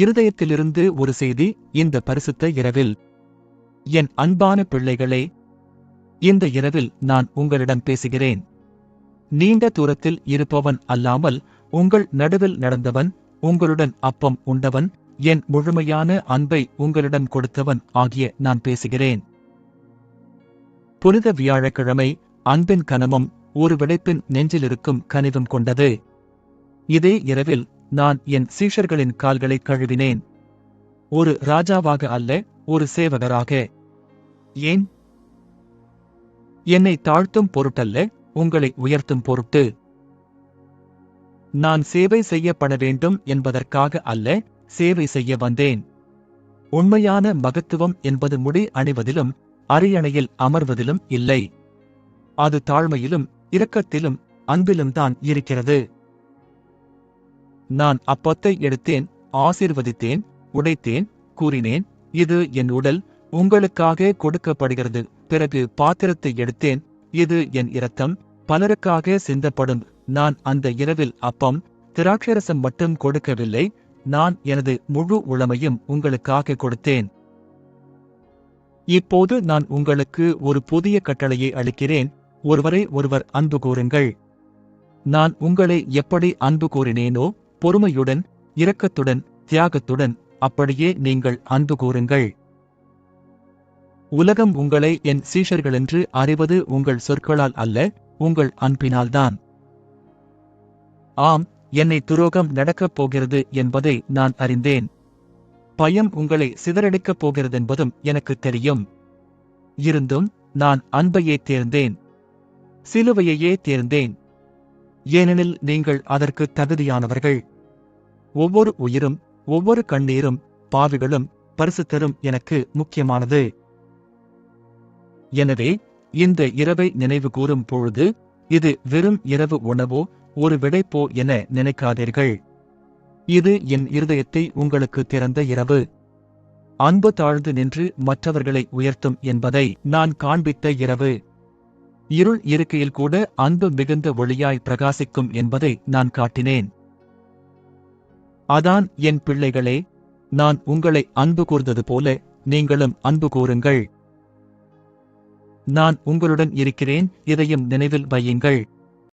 இருதயத்திலிருந்து ஒரு செய்தி இந்த பரிசுத்த இரவில். என் அன்பான பிள்ளைகளே இந்த இரவில் நான் உங்களிடம் பேசுகிறேன். நீண்ட தூரத்தில் இருப்பவன் அல்லாமல் உங்கள் நடுவில் நடந்தவன் உங்களுடன் அப்பம் உண்டவன் என் முழுமையான அன்பை உங்களிடம் கொடுத்தவன் ஆகிய நான் பேசுகிறேன். புனித வியாழக்கிழமை அன்பின் கனமும் ஒரு விடைப்பின் நெஞ்சிலிருக்கும் கனிவும் கொண்டது. இதே இரவில் நான் என் சீஷர்களின் கால்களை கழுவினேன். ஒரு ராஜாவாக அல்ல ஒரு சேவகராக. ஏன்? என்னை தாழ்த்தும் பொருட்டல்ல உங்களை உயர்த்தும் பொருட்டு. நான் சேவை செய்யப்பட வேண்டும் என்பதற்காக அல்ல சேவை செய்ய வந்தேன். உண்மையான மகத்துவம் என்பது முடி அணிவதிலும் அரியணையில் அமர்வதிலும் இல்லை. அது தாழ்மையிலும் இரக்கத்திலும் அன்பிலும் தான் இருக்கிறது. நான் அப்பத்தை எடுத்தேன் ஆசீர்வதித்தேன் உடைத்தேன் கூறினேன் இது என் உடல் உங்களுக்காக கொடுக்கப்படுகிறது. பிறகு பாத்திரத்தை எடுத்தேன் இது என் இரத்தம் பலருக்காக சிந்தப்படும். நான் அந்த இரவில் அப்பம் திராட்சரசம் மட்டும் கொடுக்கவில்லை நான் எனது முழு உளமையும் உங்களுக்காக கொடுத்தேன். இப்போது நான் உங்களுக்கு ஒரு புதிய கட்டளையை அளிக்கிறேன் ஒருவரை ஒருவர் அன்பு கூறுங்கள். நான் உங்களை எப்படி அன்பு கூறினேனோ பொறுமையுடன் இரக்கத்துடன் தியாகத்துடன் அப்படியே நீங்கள் அன்பு கூறுங்கள். உலகம் உங்களை என் சீஷர்களென்று அறிவது உங்கள் சொற்களால் அல்ல உங்கள் அன்பினால்தான். ஆம் என்னை துரோகம் நடக்கப் போகிறது என்பதை நான் அறிந்தேன். பயம் உங்களை சிதறடிக்கப் போகிறதென்பதும் எனக்கு தெரியும். இருந்தும் நான் அன்பையே தேர்ந்தேன். சிலுவையையே தேர்ந்தேன். ஏனெனில் நீங்கள் அதற்கு தகுதியானவர்கள். ஒவ்வொரு உயிரும் ஒவ்வொரு கண்ணீரும் பாவிகளும் பரிசுத்தரும் எனக்கு முக்கியமானது. எனவே இந்த இரவை நினைவு கூறும் பொழுது இது வெறும் இரவு உணவோ ஒரு விடைப்போ என நினைக்காதீர்கள். இது என் இருதயத்தை உங்களுக்கு திறந்த இரவு. அன்பு தாழ்ந்து நின்று மற்றவர்களை உயர்த்தும் என்பதை நான் காண்பித்த இரவு. இருள் இருக்கையில் கூட அன்பு மிகுந்த ஒளியாய் பிரகாசிக்கும் என்பதை நான் காட்டினேன். அதான் என் பிள்ளைகளே நான் உங்களை அன்பு கூர்ந்தது போல நீங்களும் அன்பு கூறுங்கள். நான் உங்களுடன் இருக்கிறேன் இதையும் நினைவில் வையுங்கள்.